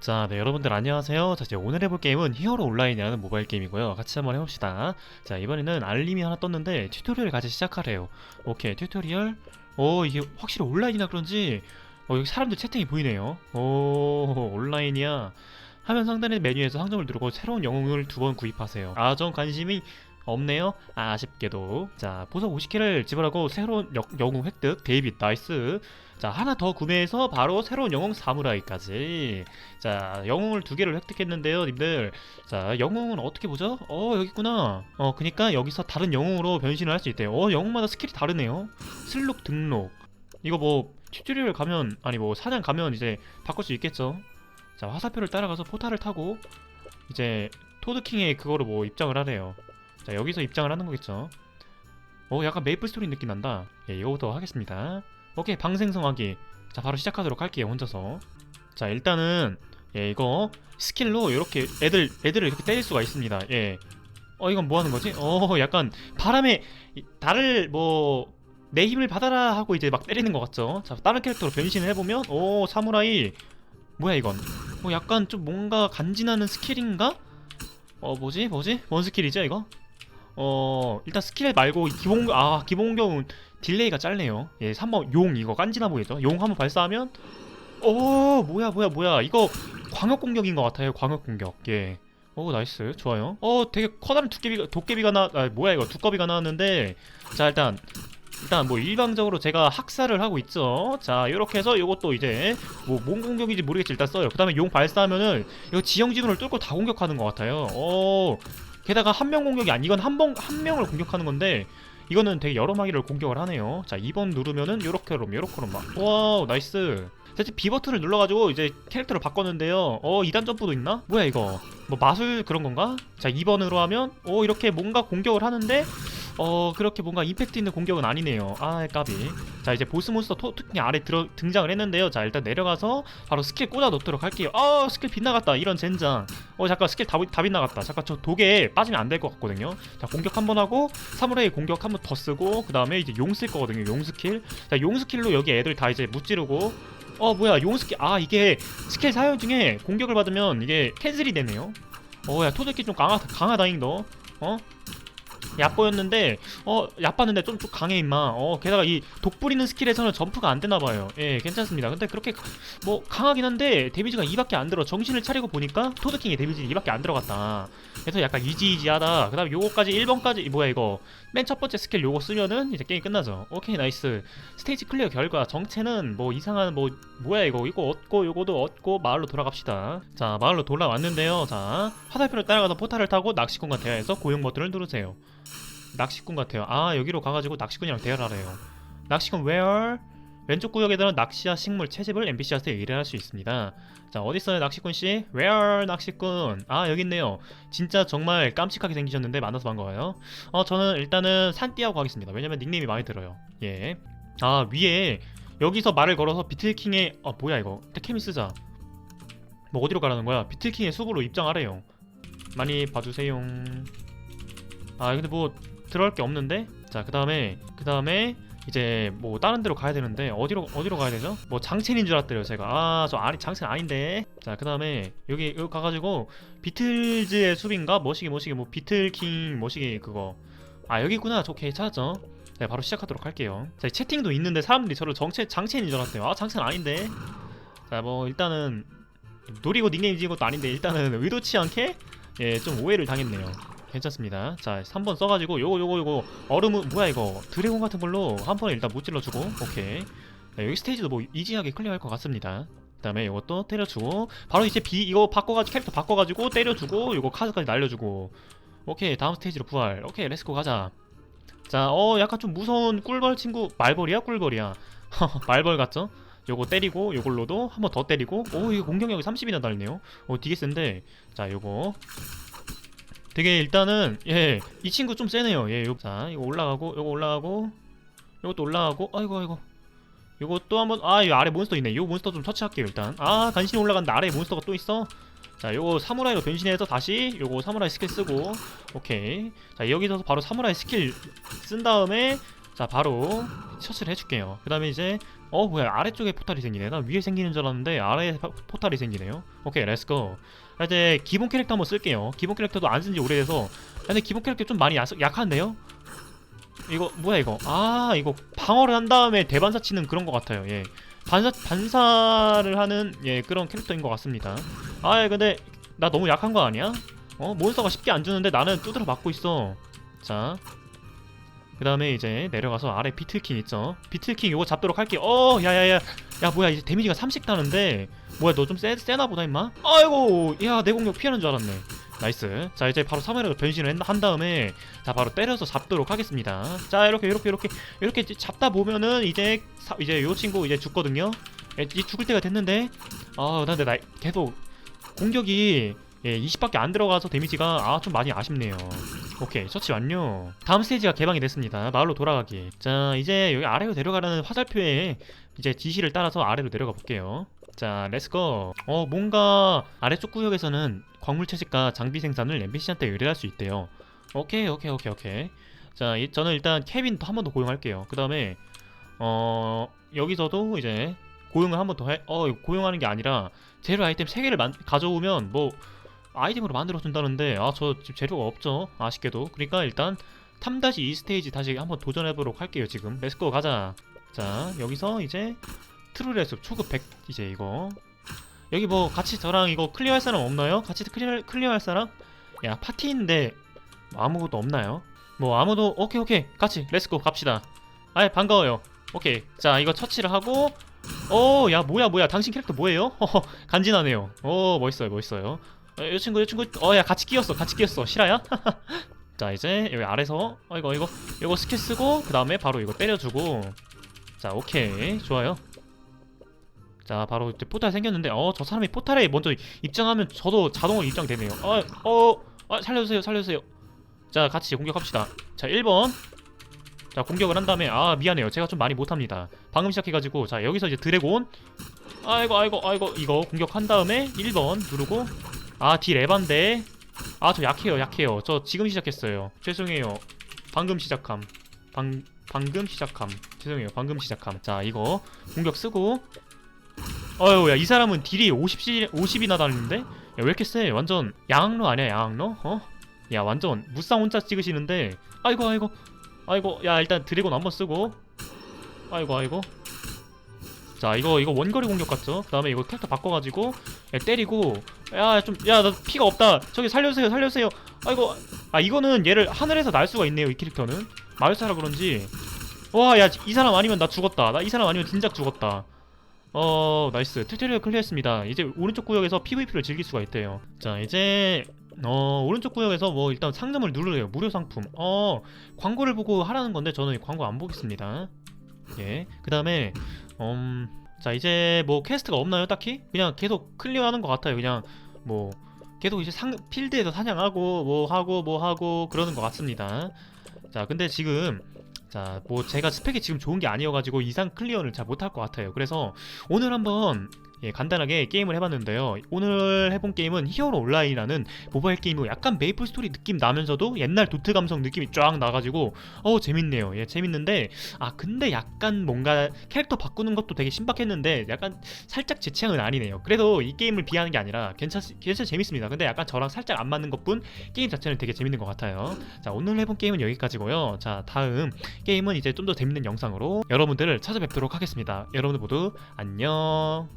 자, 네, 여러분들 안녕하세요. 자, 이제 오늘 해볼 게임은 히어로 온라인이라는 모바일 게임이고요. 같이 한번 해봅시다. 자, 이번에는 알림이 하나 떴는데 튜토리얼 같이 시작하래요. 오케이, 튜토리얼. 오, 이게 확실히 온라인이라 그런지 어, 여기 사람들 채팅이 보이네요. 오, 온라인이야. 화면 상단의 메뉴에서 상점을 누르고 새로운 영웅을 두 번 구입하세요. 아, 전 관심이 없네요. 아, 아쉽게도. 자, 보석 50개를 지불하고 새로운 여- 영웅 획득. 데이빗 나이스. 자, 하나 더 구매해서 바로 새로운 영웅 사무라이까지. 자, 영웅을 두 개를 획득했는데요, 님들. 자, 영웅은 어떻게 보죠? 어, 여기 있구나. 어, 그니까 여기서 다른 영웅으로 변신을 할 수 있대요. 어, 영웅마다 스킬이 다르네요. 슬록 등록. 이거 뭐 튜토리얼 가면 아니 뭐 사냥 가면 이제 바꿀 수 있겠죠. 자, 화살표를 따라가서 포탈을 타고 이제 토드킹의 그거로 뭐 입장을 하래요. 자, 여기서 입장을 하는 거겠죠. 어, 약간 메이플 스토리 느낌 난다. 예, 이거부터 하겠습니다. 오케이, 방생성하기. 자, 바로 시작하도록 할게요, 혼자서. 자, 일단은 예, 이거 스킬로 이렇게 애들 애들을 이렇게 때릴 수가 있습니다. 예. 어, 이건 뭐 하는 거지? 어, 약간 바람에 이- 달을 뭐 내 힘을 받아라 하고 이제 막 때리는 것 같죠? 자, 다른 캐릭터로 변신을 해보면, 오, 사무라이. 뭐야, 이건? 어, 약간 좀 뭔가 간지나는 스킬인가? 어, 뭐지? 뭐지? 뭔 스킬이죠, 이거? 어, 일단 스킬 말고 이 기본, 아, 기본 경우는 딜레이가 짧네요. 예, 3번 용, 이거 깐지나 보이죠? 용 한번 발사하면, 오, 뭐야, 뭐야, 뭐야. 이거 광역 공격인 것 같아요, 광역 공격. 예. 오, 나이스. 좋아요. 어, 되게 커다란 두께비가, 도깨비가 나, 아, 뭐야, 이거. 두꺼비가 나왔는데, 자, 일단, 일단 뭐 일방적으로 제가 학살을 하고 있죠. 자, 이렇게 해서 이것도 이제 뭐 몸 공격인지 모르겠지 일단 써요. 그 다음에 용 발사하면은 이거 지형 지문을 뚫고 다 공격하는 것 같아요. 어, 게다가 한 명 공격이 아니 이건 한 번 한 명을 공격하는 건데 이거는 되게 여러 마리를 공격을 하네요. 자, 2번 누르면은 요렇게로 요렇게로 막 와우 나이스. 대체 B 버튼을 눌러가지고 이제 캐릭터를 바꿨는데요. 어, 2단 점프도 있나? 뭐야 이거? 뭐 마술 그런 건가? 자, 2번으로 하면 어 이렇게 뭔가 공격을 하는데 어 그렇게 뭔가 임팩트 있는 공격은 아니네요 아 까비 자 이제 보스 몬스터 토, 특히 아래 들어 등장을 했는데요 자 일단 내려가서 바로 스킬 꽂아 놓도록 할게요 어 스킬 빗나갔다 이런 젠장 어 잠깐 스킬 다, 다 빗나갔다. 잠깐 저 독에 빠지면 안 될 것 같거든요. 자 공격 한 번 하고 사무라이 공격 한 번 더 쓰고 그 다음에 이제 용 쓸 거거든요 용 스킬. 자 용 스킬로 여기 애들 다 이제 무찌르고. 어 뭐야 용 스킬 아 이게 스킬 사용 중에 공격을 받으면 이게 캔슬이 되네요. 어야 토들기 좀 강하, 강하다잉 너. 어? 얕보였는데 어 얕봤는데 좀, 좀 강해 임마. 어 게다가 이 독부리는 스킬에서는 점프가 안 되나봐요. 예 괜찮습니다. 근데 그렇게 뭐 강하긴 한데 데미지가 2밖에 안 들어. 정신을 차리고 보니까 토드킹의 데미지 2밖에 안 들어갔다. 그래서 약간 이지이지하다. 그 다음에 요거까지 1번까지 뭐야 이거. 맨 첫 번째 스킬 요거 쓰면은 이제 게임 끝나죠. 오케이 나이스. 스테이지 클리어 결과. 정체는 뭐 이상한 뭐 뭐야 이거. 이거 얻고 요거도 얻고 마을로 돌아갑시다. 자 마을로 돌아왔는데요. 자 화살표를 따라가서 포탈을 타고 낚시꾼과 대화해서 고용 버튼을 누르세요 낚시꾼 같아요. 아 여기로 가가지고 낚시꾼이랑 대화하래요. 낚시꾼 where? 왼쪽 구역에서는 낚시와 식물, 채집을 NPC한테 의뢰할 수 있습니다. 자 어디 있어요 낚시꾼 씨? where 낚시꾼? 아 여기 있네요. 진짜 정말 깜찍하게 생기셨는데 만나서 반가워요. 어 저는 일단은 산띠하고 가겠습니다. 왜냐면 닉네임이 마음에 들어요. 예. 아 위에 여기서 말을 걸어서 비틀킹의 아 뭐야 이거 테케미 쓰자. 뭐 어디로 가라는 거야? 비틀킹의 숲으로 입장하래요. 많이 봐주세요. 아 근데 뭐 들어갈 게 없는데? 자 그 다음에 그 다음에 이제 뭐 다른 데로 가야 되는데 어디로 어디로 가야 되죠? 뭐 장첸인 줄 알았대요 제가. 아 저 아니 장첸 아닌데. 자 그 다음에 여기 여기 가가지고 비틀즈의 숲인가? 뭐시기 뭐시기 뭐 비틀킹 뭐시기 그거. 아 여기 있구나. 저 오케이 찾았죠? 네 바로 시작하도록 할게요. 자 채팅도 있는데 사람들이 저를 정체 장첸인 줄 알았대요. 아 장첸 아닌데. 자 뭐 일단은 노리고 닉네임 지은 것도 아닌데 일단은 의도치 않게 예 좀 오해를 당했네요 괜찮습니다. 자, 3번 써가지고 요거 요거 요거 얼음은 뭐야 이거 드래곤 같은 걸로 한 번에 일단 못 찔러주고 오케이. 자, 여기 스테이지도 뭐 이지하게 클리어할 것 같습니다. 그 다음에 이것도 때려주고 바로 이제 비 이거 바꿔가지고 캐릭터 바꿔가지고 때려주고 요거 카드까지 날려주고 오케이 다음 스테이지로 부활 오케이 렛츠고 가자. 자, 어 약간 좀 무서운 꿀벌 친구 말벌이야 꿀벌이야 말벌 같죠? 요거 때리고 요걸로도 한 번 더 때리고 오 이거 공격력이 30이나 달네요. 오 되게 센데 자 요거 되게 일단은 예 이 친구 좀 세네요. 예 요, 자 이거 올라가고 요거 올라가고 요것도 올라가고 아이고 아이고. 또 한번 아 이 아래 몬스터 있네. 요 몬스터 좀 터치할게요 일단. 아 간신히 올라간다. 아래 몬스터가 또 있어. 자 요거 사무라이로 변신해서 다시 요거 사무라이 스킬 쓰고 오케이. 자 여기서 바로 사무라이 스킬 쓴 다음에 자 바로 처치를 해줄게요. 그 다음에 이제 어 뭐야 아래쪽에 포탈이 생기네. 나 위에 생기는 줄 알았는데 아래에 파- 포탈이 생기네요. 오케이 렛츠고 자, 이제 기본 캐릭터 한번 쓸게요. 기본 캐릭터도 안 쓴지 오래돼서. 아, 근데 기본 캐릭터 좀 많이 약, 약한데요? 이거 뭐야 이거? 아 이거 방어를 한 다음에 대반사 치는 그런 것 같아요. 예. 반사 반사를 하는 예 그런 캐릭터인 것 같습니다. 아 근데 나 너무 약한 거 아니야? 어? 몬스터가 쉽게 안 주는데 나는 두드려 맞고 있어. 자 그 다음에 이제 내려가서 아래 비틀킹 있죠? 비틀킹 요거 잡도록 할게요. 어 야야야. 야 뭐야 이제 데미지가 30 나는데. 뭐야 너 좀 세나 보다 임마? 아이고 야 내 공격 피하는 줄 알았네. 나이스. 자 이제 바로 3회로 변신을 했- 한 다음에 자 바로 때려서 잡도록 하겠습니다. 자 이렇게 이렇게 이렇게 이렇게 잡다 보면은 이제 사- 이제 요 친구 이제 죽거든요. 예, 이제 죽을 때가 됐는데. 아 근데 나 계속 공격이 예 20밖에 안 들어가서 데미지가 아 좀 많이 아쉽네요. 오케이 처치 완료. 다음 스테이지가 개방이 됐습니다. 마을로 돌아가기. 자 이제 여기 아래로 내려가라는 화살표에 이제 지시를 따라서 아래로 내려가 볼게요. 자 렛츠고 어 뭔가 아래쪽 구역에서는 광물 채집과 장비 생산을 NPC한테 의뢰할 수 있대요. 오케이 오케이 오케이 오케이. 자 이- 저는 일단 케빈 또한번 더 고용할게요. 그 다음에 어 여기서도 이제 고용을 한 번 더 해. 어 고용하는 게 아니라 재료 아이템 3개를 만, 가져오면 뭐 아이템으로 만들어 준다는데 아 저 지금 재료가 없죠. 아쉽게도. 그러니까 일단 3-2 스테이지 다시 한번 도전해 보도록 할게요 지금. 렛츠고 가자. 자 여기서 이제 트루레스 초급 100 이제 이거. 여기 뭐 같이 저랑 이거 클리어 할 사람 없나요? 같이 클리어, 클리어 할 사람? 야 파티인데 뭐 아무것도 없나요? 뭐 아무도 오케이 오케이. 같이 렛츠고 갑시다. 아이 반가워요. 오케이. 자 이거 처치를 하고. 오 야 뭐야 뭐야. 당신 캐릭터 뭐예요? 허허 간지나네요. 오 멋있어요 멋있어요. 어, 이 친구 이 친구. 어 야 같이 끼었어 같이 끼었어. 실화야? 자 이제 여기 아래서 어 이거 이거 이거 스킬 쓰고 그 다음에 바로 이거 때려주고. 자 오케이. 좋아요. 자 바로 이제 포탈 생겼는데 어 저 사람이 포탈에 먼저 입장하면 저도 자동으로 입장되네요. 어어 어, 살려주세요 살려주세요. 자 같이 공격합시다. 자 1번. 자 공격을 한 다음에 아 미안해요. 제가 좀 많이 못합니다. 방금 시작해가지고 자 여기서 이제 드래곤. 아이고 아이고 아이고. 이거 공격한 다음에 1번 누르고 아 딜 에반데? 아 저 약해요 약해요. 저 지금 시작했어요. 죄송해요. 방금 시작함. 방 방금 시작함. 죄송해요. 방금 시작함. 자 이거 공격 쓰고. 어휴 야 이 사람은 딜이 50 50이나 달리는데? 야 왜 이렇게 세? 완전 양악로 아니야 양악로? 어? 야 완전 무쌍 혼자 찍으시는데. 아이고 아이고. 아이고 야 일단 드래곤 한번 쓰고. 아이고 아이고. 자 이거 이거 원거리 공격 같죠? 그 다음에 이거 캐릭터 바꿔가지고 야, 때리고 야 좀 야 나 피가 없다. 저기 살려주세요 살려주세요. 아이고 아 이거는 얘를 하늘에서 날 수가 있네요 이 캐릭터는. 마을사라 그런지. 와 야 이 사람 아니면 나 죽었다. 나 이 사람 아니면 진작 죽었다. 어 나이스. 튜토리얼 클리어했습니다. 이제 오른쪽 구역에서 PVP를 즐길 수가 있대요. 자 이제 어 오른쪽 구역에서 뭐 일단 상점을 누르래요. 무료 상품. 어 광고를 보고 하라는 건데 저는 광고 안 보겠습니다. 예그 다음에 음, 자 이제 뭐 퀘스트가 없나요 딱히? 그냥 계속 클리어하는 것 같아요. 그냥 뭐 계속 이제 상 필드에서 사냥하고 뭐 하고 뭐 하고 그러는 것 같습니다. 자 근데 지금 자 뭐 제가 스펙이 지금 좋은 게 아니어가지고 이상 클리어를 잘 못할 것 같아요. 그래서 오늘 한번 예, 간단하게 게임을 해봤는데요. 오늘 해본 게임은 히어로 온라인이라는 모바일 게임이고 약간 메이플 스토리 느낌 나면서도 옛날 도트 감성 느낌이 쫙 나가지고 어 재밌네요. 예, 재밌는데 아 근데 약간 뭔가 캐릭터 바꾸는 것도 되게 신박했는데 약간 살짝 제 취향은 아니네요. 그래도 이 게임을 비하는 게 아니라 괜찮 괜찮 재밌습니다. 근데 약간 저랑 살짝 안 맞는 것뿐 게임 자체는 되게 재밌는 것 같아요. 자 오늘 해본 게임은 여기까지고요. 자 다음 게임은 이제 좀 더 재밌는 영상으로 여러분들을 찾아뵙도록 하겠습니다. 여러분들 모두 안녕.